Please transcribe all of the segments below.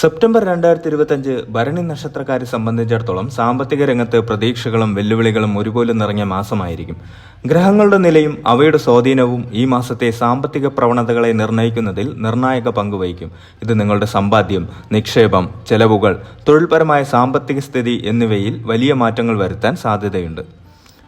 September രണ്ടായിരത്തി ഇരുപത്തഞ്ച് ഭരണി നക്ഷത്രക്കാരെ സംബന്ധിച്ചിടത്തോളം സാമ്പത്തിക രംഗത്ത് പ്രതീക്ഷകളും വെല്ലുവിളികളും ഒരുപോലെ നിറഞ്ഞ മാസമായിരിക്കും. ഗ്രഹങ്ങളുടെ നിലയും അവയുടെ സ്വാധീനവും ഈ മാസത്തെ സാമ്പത്തിക പ്രവണതകളെ നിർണയിക്കുന്നതിൽ നിർണായക പങ്കുവഹിക്കും ഇത് നിങ്ങളുടെ സമ്പാദ്യം നിക്ഷേപം ചെലവുകൾ തൊഴിൽപരമായ സാമ്പത്തിക സ്ഥിതി എന്നിവയിൽ വലിയ മാറ്റങ്ങൾ വരുത്താൻ സാധ്യതയുണ്ട്.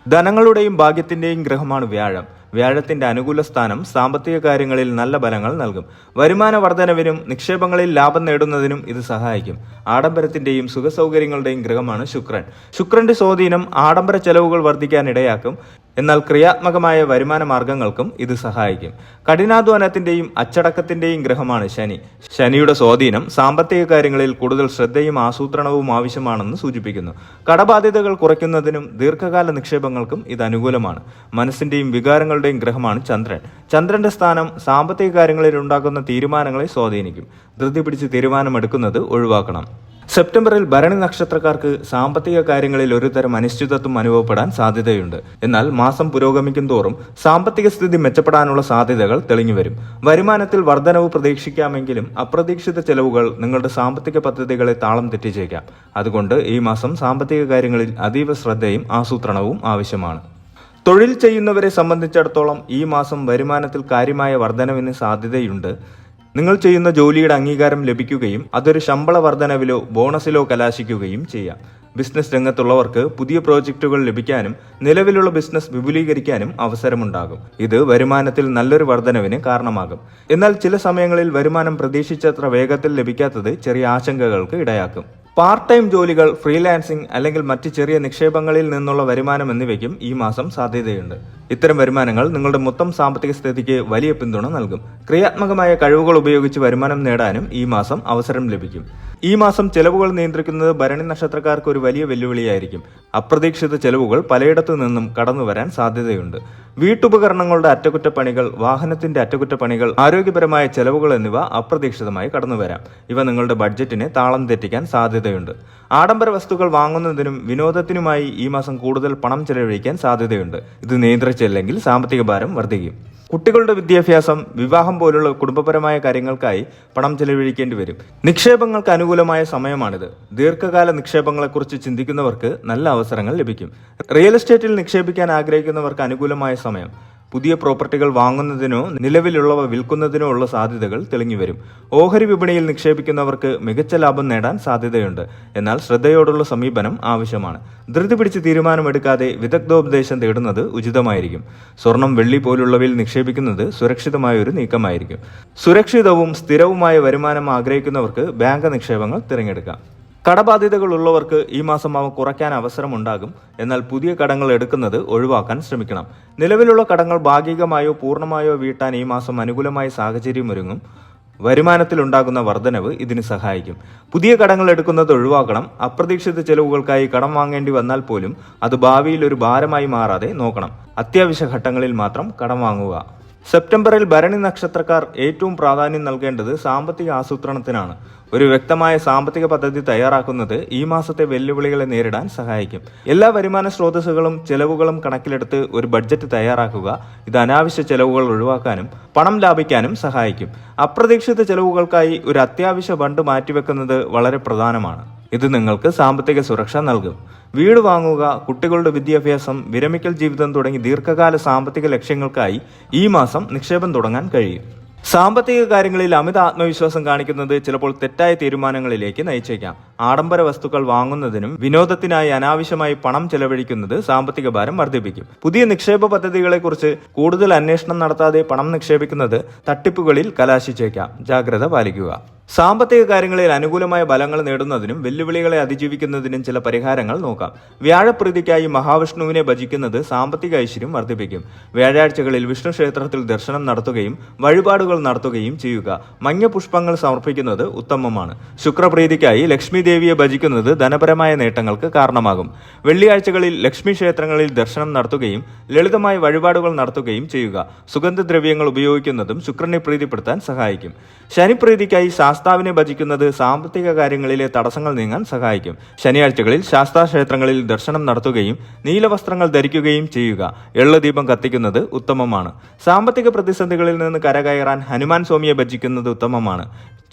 ധനങ്ങളുടെയും ഭാഗ്യത്തിന്റെയും ഗ്രഹമാണ് വ്യാഴം. വ്യാഴത്തിന്റെ അനുകൂല സ്ഥാനം സാമ്പത്തിക കാര്യങ്ങളിൽ നല്ല ഫലങ്ങൾ നൽകും. വരുമാന വർധനവിനും നിക്ഷേപങ്ങളിൽ ലാഭം നേടുന്നതിനും ഇത് സഹായിക്കും. ആഡംബരത്തിന്റെയും സുഖസൗകര്യങ്ങളുടെയും ഗ്രഹമാണ് ശുക്രൻ. ശുക്രന്റെ സ്വാധീനം ആഡംബര ചെലവുകൾ വർദ്ധിക്കാൻ ഇടയാക്കും. എന്നാൽ ക്രിയാത്മകമായ വരുമാന മാർഗങ്ങൾക്കും ഇത് സഹായിക്കും. കഠിനാധ്വാനത്തിന്റെയും അച്ചടക്കത്തിന്റെയും ഗ്രഹമാണ് ശനി. ശനിയുടെ സ്വാധീനം സാമ്പത്തിക കാര്യങ്ങളിൽ കൂടുതൽ ശ്രദ്ധയും ആസൂത്രണവും ആവശ്യമാണെന്ന് സൂചിപ്പിക്കുന്നു. കടബാധ്യതകൾ കുറയ്ക്കുന്നതിനും ദീർഘകാല നിക്ഷേപങ്ങൾക്കും ഇത് അനുകൂലമാണ്. മനസ്സിന്റെയും വികാരങ്ങളുടെയും ഗ്രഹമാണ് ചന്ദ്രൻ. ചന്ദ്രന്റെ സ്ഥാനം സാമ്പത്തിക കാര്യങ്ങളിൽ ഉണ്ടാക്കുന്ന തീരുമാനങ്ങളെ സ്വാധീനിക്കും. ധൃതി പിടിച്ച് തീരുമാനമെടുക്കുന്നത് ഒഴിവാക്കണം. സെപ്റ്റംബറിൽ ഭരണി നക്ഷത്രക്കാർക്ക് സാമ്പത്തിക കാര്യങ്ങളിൽ ഒരുതരം അനിശ്ചിതത്വം അനുഭവപ്പെടാൻ സാധ്യതയുണ്ട്. എന്നാൽ മാസം പുരോഗമിക്കും തോറും സാമ്പത്തിക സ്ഥിതി മെച്ചപ്പെടാനുള്ള സാധ്യതകൾ തെളിഞ്ഞുവരും. വരുമാനത്തിൽ വർധനവ് പ്രതീക്ഷിക്കാമെങ്കിലും അപ്രതീക്ഷിത ചെലവുകൾ നിങ്ങളുടെ സാമ്പത്തിക പദ്ധതികളെ താളം തെറ്റിച്ചേക്കാം. അതുകൊണ്ട് ഈ മാസം സാമ്പത്തിക കാര്യങ്ങളിൽ അതീവ ശ്രദ്ധയും ആസൂത്രണവും ആവശ്യമാണ്. തൊഴിൽ ചെയ്യുന്നവരെ സംബന്ധിച്ചിടത്തോളം ഈ മാസം വരുമാനത്തിൽ കാര്യമായ വർധനവിന് സാധ്യതയുണ്ട്. നിങ്ങൾ ചെയ്യുന്ന ജോലിയുടെ അംഗീകാരം ലഭിക്കുകയും അതൊരു ശമ്പള വർധനവിലോ ബോണസിലോ കലാശിക്കുകയും ചെയ്യാം. ബിസിനസ് രംഗത്തുള്ളവർക്ക് പുതിയ പ്രോജക്റ്റുകൾ ലഭിക്കാനും നിലവിലുള്ള ബിസിനസ് വിപുലീകരിക്കാനും അവസരമുണ്ടാകും. ഇത് വരുമാനത്തിൽ നല്ലൊരു വർധനവിന് കാരണമാകും. എന്നാൽ ചില സമയങ്ങളിൽ വരുമാനം പ്രതീക്ഷിച്ചത്ര വേഗത്തിൽ ലഭിക്കാത്തത് ചെറിയ ആശങ്കകൾക്ക് ഇടയാക്കും. പാർട്ട് ടൈം ജോലികൾ ഫ്രീലാൻസിംഗ് അല്ലെങ്കിൽ മറ്റ് ചെറിയ നിക്ഷേപങ്ങളിൽ നിന്നുള്ള വരുമാനം എന്നിവയ്ക്കും ഈ മാസം സാധ്യതയുണ്ട്. ഇത്തരം വരുമാനങ്ങൾ നിങ്ങളുടെ മൊത്തം സാമ്പത്തിക സ്ഥിതിക്ക് വലിയ പിന്തുണ നൽകും. ക്രിയാത്മകമായ കഴിവുകൾ ഉപയോഗിച്ച് വരുമാനം നേടാനും ഈ മാസം അവസരം ലഭിക്കും. ഈ മാസം ചെലവുകൾ നിയന്ത്രിക്കുന്നത് ഭരണി നക്ഷത്രക്കാർക്ക് ഒരു വലിയ വെല്ലുവിളിയായിരിക്കും. അപ്രതീക്ഷിത ചെലവുകൾ പലയിടത്തു നിന്നും കടന്നു വരാൻ സാധ്യതയുണ്ട്. വീട്ടുപകരണങ്ങളുടെ അറ്റകുറ്റപ്പണികൾ വാഹനത്തിന്റെ അറ്റകുറ്റപ്പണികൾ ആരോഗ്യപരമായ ചെലവുകൾ എന്നിവ അപ്രതീക്ഷിതമായി കടന്നുവരാം ഇവ നിങ്ങളുടെ ബഡ്ജറ്റിനെ താളം തെറ്റിക്കാൻ സാധ്യതയുണ്ട്. ആഡംബര വസ്തുക്കൾ വാങ്ങുന്നതിനും വിനോദത്തിനുമായി ഈ മാസം കൂടുതൽ പണം ചെലവഴിക്കാൻ സാധ്യതയുണ്ട്. ഇത് നിയന്ത്രിച്ചില്ലെങ്കിൽ സാമ്പത്തിക ഭാരം വർദ്ധിക്കും. കുട്ടികളുടെ വിദ്യാഭ്യാസം വിവാഹം പോലുള്ള കുടുംബപരമായ കാര്യങ്ങൾക്കായി പണം ചെലവഴിക്കേണ്ടി വരും. നിക്ഷേപങ്ങൾക്ക് അനുകൂലമായ സമയമാണിത്. ദീർഘകാല നിക്ഷേപങ്ങളെക്കുറിച്ച് ചിന്തിക്കുന്നവർക്ക് നല്ല അവസരങ്ങൾ ലഭിക്കും. റിയൽ എസ്റ്റേറ്റിൽ നിക്ഷേപിക്കാൻ ആഗ്രഹിക്കുന്നവർക്ക് അനുകൂലമായ സമയം. പുതിയ പ്രോപ്പർട്ടികൾ വാങ്ങുന്നതിനോ നിലവിലുള്ളവ വിൽക്കുന്നതിനോ ഉള്ള സാധ്യതകൾ തെളിഞ്ഞുവരും. ഓഹരി വിപണിയിൽ നിക്ഷേപിക്കുന്നവർക്ക് മികച്ച ലാഭം നേടാൻ സാധ്യതയുണ്ട്. എന്നാൽ ശ്രദ്ധയോടുള്ള സമീപനം ആവശ്യമാണ്. ധൃതി പിടിച്ച് തീരുമാനമെടുക്കാതെ വിദഗ്ധോപദേശം തേടുന്നത് ഉചിതമായിരിക്കും. സ്വർണം വെള്ളി പോലുള്ളവയിൽ നിക്ഷേപിക്കുന്നത് സുരക്ഷിതമായ ഒരു നീക്കമായിരിക്കും. സുരക്ഷിതവും സ്ഥിരവുമായ വരുമാനം ആഗ്രഹിക്കുന്നവർക്ക് ബാങ്ക് നിക്ഷേപങ്ങൾ തിരഞ്ഞെടുക്കാം. കടബാധ്യതകൾ ഉള്ളവർക്ക് ഈ മാസം അവ കുറയ്ക്കാൻ അവസരമുണ്ടാകും. എന്നാൽ പുതിയ കടങ്ങൾ എടുക്കുന്നത് ഒഴിവാക്കാൻ ശ്രമിക്കണം. നിലവിലുള്ള കടങ്ങൾ ഭാഗികമായോ പൂർണമായോ വീട്ടാൻ ഈ മാസം അനുകൂലമായ സാഹചര്യം ഒരുങ്ങും. വരുമാനത്തിലുണ്ടാകുന്ന വർധനവ് ഇതിന് സഹായിക്കും. പുതിയ കടങ്ങൾ എടുക്കുന്നത് ഒഴിവാക്കണം. അപ്രതീക്ഷിത ചെലവുകൾക്കായി കടം വാങ്ങേണ്ടി വന്നാൽ പോലും അത് ഭാവിയിൽ ഒരു ഭാരമായി മാറാതെ നോക്കണം. അത്യാവശ്യ ഘട്ടങ്ങളിൽ മാത്രം കടം വാങ്ങുക. സെപ്റ്റംബറിൽ ഭരണി നക്ഷത്രക്കാർ ഏറ്റവും പ്രാധാന്യം നൽകേണ്ടത് സാമ്പത്തിക ആസൂത്രണത്തിനാണ്. ഒരു വ്യക്തമായ സാമ്പത്തിക പദ്ധതി തയ്യാറാക്കുന്നത് ഈ മാസത്തെ വെല്ലുവിളികളെ നേരിടാൻ സഹായിക്കും. എല്ലാ വരുമാന സ്രോതസ്സുകളും ചെലവുകളും കണക്കിലെടുത്ത് ഒരു ബഡ്ജറ്റ് തയ്യാറാക്കുക ഇത് അനാവശ്യ ചെലവുകൾ ഒഴിവാക്കാനും പണം ലാഭിക്കാനും സഹായിക്കും. അപ്രതീക്ഷിത ചെലവുകൾക്കായി ഒരു അത്യാവശ്യ ഫണ്ട് മാറ്റിവെക്കുന്നത് വളരെ പ്രധാനമാണ്. ഇത് നിങ്ങൾക്ക് സാമ്പത്തിക സുരക്ഷ നൽകും. വീട് വാങ്ങുക കുട്ടികളുടെ വിദ്യാഭ്യാസം വിരമിക്കൽ ജീവിതം തുടങ്ങി ദീർഘകാല സാമ്പത്തിക ലക്ഷ്യങ്ങൾക്കായി ഈ മാസം നിക്ഷേപം തുടങ്ങാൻ കഴിയും. സാമ്പത്തിക കാര്യങ്ങളിൽ അമിത ആത്മവിശ്വാസം കാണിക്കുന്നത് ചിലപ്പോൾ തെറ്റായ തീരുമാനങ്ങളിലേക്ക് നയിച്ചേക്കാം. ആഡംബര വസ്തുക്കൾ വാങ്ങുന്നതിനും വിനോദത്തിനായി അനാവശ്യമായി പണം ചെലവഴിക്കുന്നത് സാമ്പത്തിക ഭാരം വർദ്ധിപ്പിക്കും. പുതിയ നിക്ഷേപ പദ്ധതികളെക്കുറിച്ച് കൂടുതൽ അന്വേഷണം നടത്താതെ പണം നിക്ഷേപിക്കുന്നത് തട്ടിപ്പുകളിൽ കലാശിച്ചേക്കാം. ജാഗ്രത പാലിക്കുക. സാമ്പത്തിക കാര്യങ്ങളിൽ അനുകൂലമായ ബലങ്ങൾ നേടുന്നതിനും വെല്ലുവിളികളെ അതിജീവിക്കുന്നതിനും ചില പരിഹാരങ്ങൾ നോക്കാം. വ്യാഴപ്രീതിക്കായി മഹാവിഷ്ണുവിനെ ഭജിക്കുന്നത് സാമ്പത്തിക ഐശ്വര്യം വർദ്ധിപ്പിക്കും. വ്യാഴാഴ്ചകളിൽ വിഷ്ണു ക്ഷേത്രത്തിൽ ദർശനം നടത്തുകയും വഴിപാടുകൾ നടത്തുകയും ചെയ്യുക. മഞ്ഞ പുഷ്പങ്ങൾ സമർപ്പിക്കുന്നത് ഉത്തമമാണ്. ശുക്രപ്രീതിക്കായി ലക്ഷ്മി ദേവിയെ ഭജിക്കുന്നത് ധനപരമായ നേട്ടങ്ങൾക്ക് കാരണമാകും. വെള്ളിയാഴ്ചകളിൽ ലക്ഷ്മി ക്ഷേത്രങ്ങളിൽ ദർശനം നടത്തുകയും ലളിതമായ വഴിപാടുകൾ നടത്തുകയും ചെയ്യുക. സുഗന്ധദ്രവ്യങ്ങൾ ഉപയോഗിക്കുന്നതും ശുക്രനെ പ്രീതിപ്പെടുത്താൻ സഹായിക്കും. ശനിപ്രീതിക്കായി ശാസ്താവിനെ ഭജിക്കുന്നത് സാമ്പത്തിക കാര്യങ്ങളിലെ തടസ്സങ്ങൾ നീങ്ങാൻ സഹായിക്കും. ശനിയാഴ്ചകളിൽ ശാസ്താ ക്ഷേത്രങ്ങളിൽ ദർശനം നടത്തുകയും നീലവസ്ത്രങ്ങൾ ധരിക്കുകയും ചെയ്യുക. എള്ളദീപം കത്തിക്കുന്നത് ഉത്തമമാണ്. സാമ്പത്തിക പ്രതിസന്ധികളിൽ നിന്ന് കരകയറാൻ ഹനുമാൻ സ്വാമിയെ ഭജിക്കുന്നത് ഉത്തമമാണ്.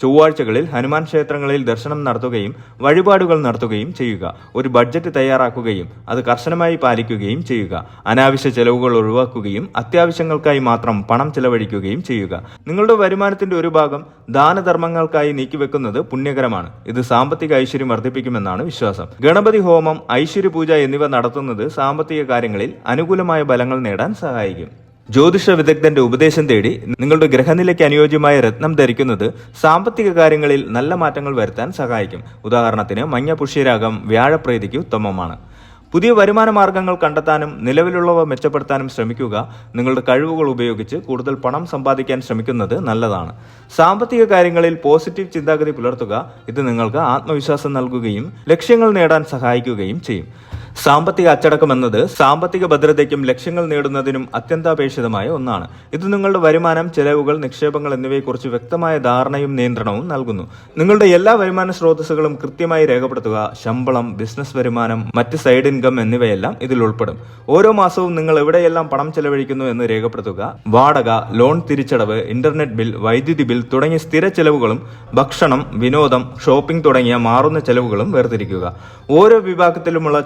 ചൊവ്വാഴ്ചകളിൽ ഹനുമാൻ ക്ഷേത്രങ്ങളിൽ ദർശനം നടത്തുകയും വഴിപാടുകൾ നടത്തുകയും ചെയ്യുക. ഒരു ബഡ്ജറ്റ് തയ്യാറാക്കുകയും അത് കർശനമായി പാലിക്കുകയും ചെയ്യുക. അനാവശ്യ ചെലവുകൾ ഒഴിവാക്കുകയും അത്യാവശ്യങ്ങൾക്കായി മാത്രം പണം ചെലവഴിക്കുകയും ചെയ്യുക. നിങ്ങളുടെ വരുമാനത്തിന്റെ ഒരു ഭാഗം ദാനധർമ്മങ്ങൾക്കായി നീക്കിവെക്കുന്നത് പുണ്യകരമാണ്. ഇത് സാമ്പത്തിക ഐശ്വര്യം വർദ്ധിപ്പിക്കുമെന്നാണ് വിശ്വാസം. ഗണപതി ഹോമം ഐശ്വര്യ പൂജ എന്നിവ നടത്തുന്നത് സാമ്പത്തിക കാര്യങ്ങളിൽ അനുകൂലമായ ഫലങ്ങൾ നേടാൻ സഹായിക്കും. ജ്യോതിഷ വിദഗ്ധന്റെ ഉപദേശം തേടി നിങ്ങളുടെ ഗ്രഹനിലയ്ക്ക് അനുയോജ്യമായ രത്നം ധരിക്കുന്നത് സാമ്പത്തിക കാര്യങ്ങളിൽ നല്ല മാറ്റങ്ങൾ വരുത്താൻ സഹായിക്കും. ഉദാഹരണത്തിന് മഞ്ഞ പുഷ്യരാഗം വ്യാഴപ്രീതിക്ക് ഉത്തമമാണ്. പുതിയ വരുമാന മാർഗങ്ങൾ കണ്ടെത്താനും നിലവിലുള്ളവ മെച്ചപ്പെടുത്താനും ശ്രമിക്കുക. നിങ്ങളുടെ കഴിവുകൾ ഉപയോഗിച്ച് കൂടുതൽ പണം സമ്പാദിക്കാൻ ശ്രമിക്കുന്നത് നല്ലതാണ്. സാമ്പത്തിക കാര്യങ്ങളിൽ പോസിറ്റീവ് ചിന്താഗതി പുലർത്തുക. ഇത് നിങ്ങൾക്ക് ആത്മവിശ്വാസം നൽകുകയും ലക്ഷ്യങ്ങൾ നേടാൻ സഹായിക്കുകയും ചെയ്യും. സാമ്പത്തിക അച്ചടക്കം എന്നത് സാമ്പത്തിക ഭദ്രതയ്ക്കും ലക്ഷ്യങ്ങൾ നേടുന്നതിനും അത്യന്താപേക്ഷിതമായ ഒന്നാണ്. ഇത് നിങ്ങളുടെ വരുമാനം ചെലവുകൾ നിക്ഷേപങ്ങൾ എന്നിവയെക്കുറിച്ച് വ്യക്തമായ ധാരണയും നിയന്ത്രണവും നൽകുന്നു. നിങ്ങളുടെ എല്ലാ വരുമാന സ്രോതസ്സുകളും കൃത്യമായി രേഖപ്പെടുത്തുക ശമ്പളം ബിസിനസ് വരുമാനം മറ്റ് സൈഡ് ഇൻകം എന്നിവയെല്ലാം ഇതിൽ ഉൾപ്പെടും. ഓരോ മാസവും നിങ്ങൾ എവിടെയെല്ലാം പണം ചെലവഴിക്കുന്നു എന്ന് രേഖപ്പെടുത്തുക വാടക ലോൺ തിരിച്ചടവ് ഇന്റർനെറ്റ് ബിൽ വൈദ്യുതി ബിൽ തുടങ്ങിയ സ്ഥിര ചെലവുകളും ഭക്ഷണം വിനോദം ഷോപ്പിംഗ് തുടങ്ങിയ മാറുന്ന ചെലവുകളും വേർതിരിക്കുക. ഓരോ വിഭാഗത്തിലുമുള്ള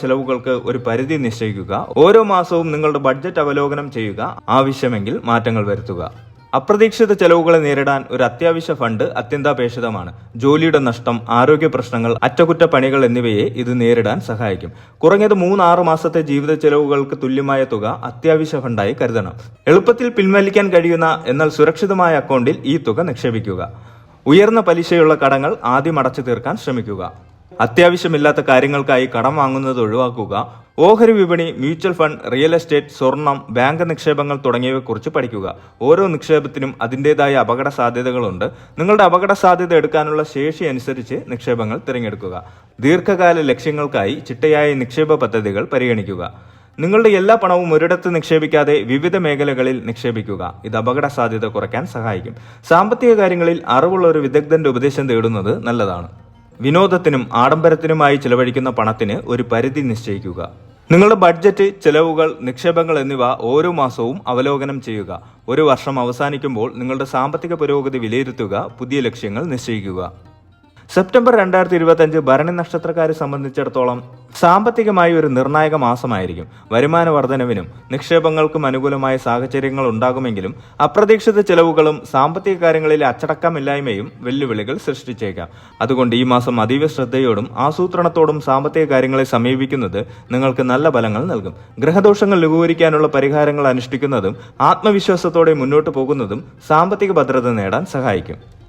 ചെലവുകൾക്ക് ഒരു പരിധി നിശ്ചയിക്കുക. ഓരോ മാസവും നിങ്ങളുടെ ബഡ്ജറ്റ് അവലോകനം ചെയ്യുക. ആവശ്യമെങ്കിൽ മാറ്റങ്ങൾ വരുത്തുക. അപ്രതീക്ഷിത ചെലവുകളെ നേരിടാൻ ഒരു അത്യാവശ്യ ഫണ്ട് അത്യന്താപേക്ഷിതമാണ്. ജോലിയുടെ നഷ്ടം ആരോഗ്യ പ്രശ്നങ്ങൾ അറ്റകുറ്റപ്പണികൾ എന്നിവയെ ഇത് നേരിടാൻ സഹായിക്കും. കുറഞ്ഞത് മൂന്ന് ആറ് മാസത്തെ ജീവിത ചെലവുകൾക്ക് തുല്യമായ തുക അത്യാവശ്യ ഫണ്ടായി കരുതണം. എളുപ്പത്തിൽ പിൻവലിക്കാൻ കഴിയുന്ന എന്നാൽ സുരക്ഷിതമായ അക്കൗണ്ടിൽ ഈ തുക നിക്ഷേപിക്കുക. ഉയർന്ന പലിശയുള്ള കടങ്ങൾ ആദ്യം അടച്ചു തീർക്കാൻ ശ്രമിക്കുക. അത്യാവശ്യമില്ലാത്ത കാര്യങ്ങൾക്കായി കടം വാങ്ങുന്നത് ഒഴിവാക്കുക ഓഹരി വിപണി മ്യൂച്വൽ ഫണ്ട് റിയൽ എസ്റ്റേറ്റ് സ്വർണം ബാങ്ക് നിക്ഷേപങ്ങൾ തുടങ്ങിയവയെക്കുറിച്ച് പഠിക്കുക. ഓരോ നിക്ഷേപത്തിനും അതിന്റെതായ അപകട സാധ്യതകളുണ്ട്. നിങ്ങളുടെ അപകട സാധ്യത എടുക്കാനുള്ള ശേഷി അനുസരിച്ച് നിക്ഷേപങ്ങൾ തിരഞ്ഞെടുക്കുക. ദീർഘകാല ലക്ഷ്യങ്ങൾക്കായി ചിട്ടയായ നിക്ഷേപ പദ്ധതികൾ പരിഗണിക്കുക. നിങ്ങളുടെ എല്ലാ പണവും ഒരിടത്ത് നിക്ഷേപിക്കാതെ വിവിധ മേഖലകളിൽ നിക്ഷേപിക്കുക. ഇത് അപകട സാധ്യത കുറയ്ക്കാൻ സഹായിക്കും. സാമ്പത്തിക കാര്യങ്ങളിൽ അറിവുള്ള ഒരു വിദഗ്ധന്റെ ഉപദേശം തേടുന്നത് നല്ലതാണ്. വിനോദത്തിനും ആഡംബരത്തിനുമായി ചിലവഴിക്കുന്ന പണത്തിന് ഒരു പരിധി നിശ്ചയിക്കുക. നിങ്ങളുടെ ബഡ്ജറ്റ് ചെലവുകൾ നിക്ഷേപങ്ങൾ എന്നിവ ഓരോ മാസവും അവലോകനം ചെയ്യുക. ഒരു വർഷം അവസാനിക്കുമ്പോൾ നിങ്ങളുടെ സാമ്പത്തിക പുരോഗതി വിലയിരുത്തുക പുതിയ ലക്ഷ്യങ്ങൾ നിശ്ചയിക്കുക. സെപ്റ്റംബർ രണ്ടായിരത്തി ഇരുപത്തി അഞ്ച് ഭരണി നക്ഷത്രക്കാരെ സംബന്ധിച്ചിടത്തോളം സാമ്പത്തികമായി ഒരു നിർണായക മാസമായിരിക്കും. വരുമാന വർധനവിനും നിക്ഷേപങ്ങൾക്കും അനുകൂലമായ സാഹചര്യങ്ങൾ ഉണ്ടാകുമെങ്കിലും അപ്രതീക്ഷിത ചെലവുകളും സാമ്പത്തിക കാര്യങ്ങളിലെ അച്ചടക്കമില്ലായ്മയും വെല്ലുവിളികൾ സൃഷ്ടിച്ചേക്കാം. അതുകൊണ്ട് ഈ മാസം അതീവ ശ്രദ്ധയോടും ആസൂത്രണത്തോടും സാമ്പത്തിക കാര്യങ്ങളെ സമീപിക്കുന്നത് നിങ്ങൾക്ക് നല്ല ഫലങ്ങൾ നൽകും. ഗ്രഹദോഷങ്ങൾ ലഘൂകരിക്കാനുള്ള പരിഹാരങ്ങൾ അനുഷ്ഠിക്കുന്നതും ആത്മവിശ്വാസത്തോടെ മുന്നോട്ട് പോകുന്നതും സാമ്പത്തിക ഭദ്രത നേടാൻ സഹായിക്കും.